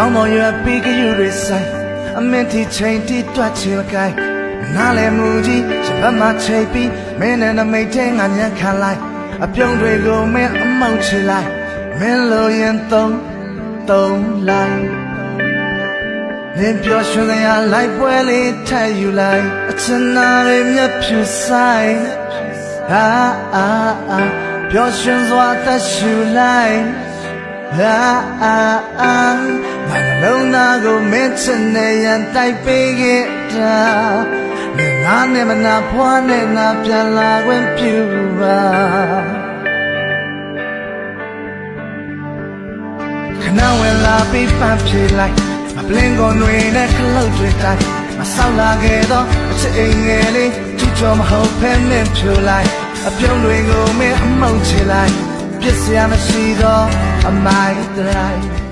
ခေါင်းပေါ်ရွယ်ပြီးကယူတွေဆိုင်အမင်းတီချိန်တီတွတ်ချင်ကိုင်းနားလေမူကြီးစပတ်မှချိန်ပြီးမင်းနဲ့နမိတ်တဲ့ငါညံခံလိုက်အပြုံးတွေကိုမင်းအမောက်ချလိုက်မင်းလိုရင်သုံးသုံးလိုက်မင်းပြောရွှင်စရာလိုက်ပွဲလေးထပ်ယူလိုက်အချင်နာတွေမျက်ဖြူဆိုင်ဟာအာအာပျော်ရွှင်စွာသက်ရှူလိုက်ဟာအာအာ မနှလုံးသားကိုမင်းချင်နေရန်တိုက်ပေးခဲ့တာငါငါနဲ့မနာဖွားနဲ့ငါပြန်လာခွင့်ပြုပါခဏဝင်လာပြီးပန်းဖြေလိုက်မပလင်းကုန်တွေနဲ့ခလုတ်တွေတိုင်းမဆောက်လာခဲ့တော့အချစ်အိမ်ငယ်လေးချစ်တော်မဟုတ်ဖဲနဲ့ဖြူလိုက်အပြုံးတွေကိုမင်းအမောက်ချလိုက်ပြစ်စရာမရှိတော့အမိုက်တိုင်း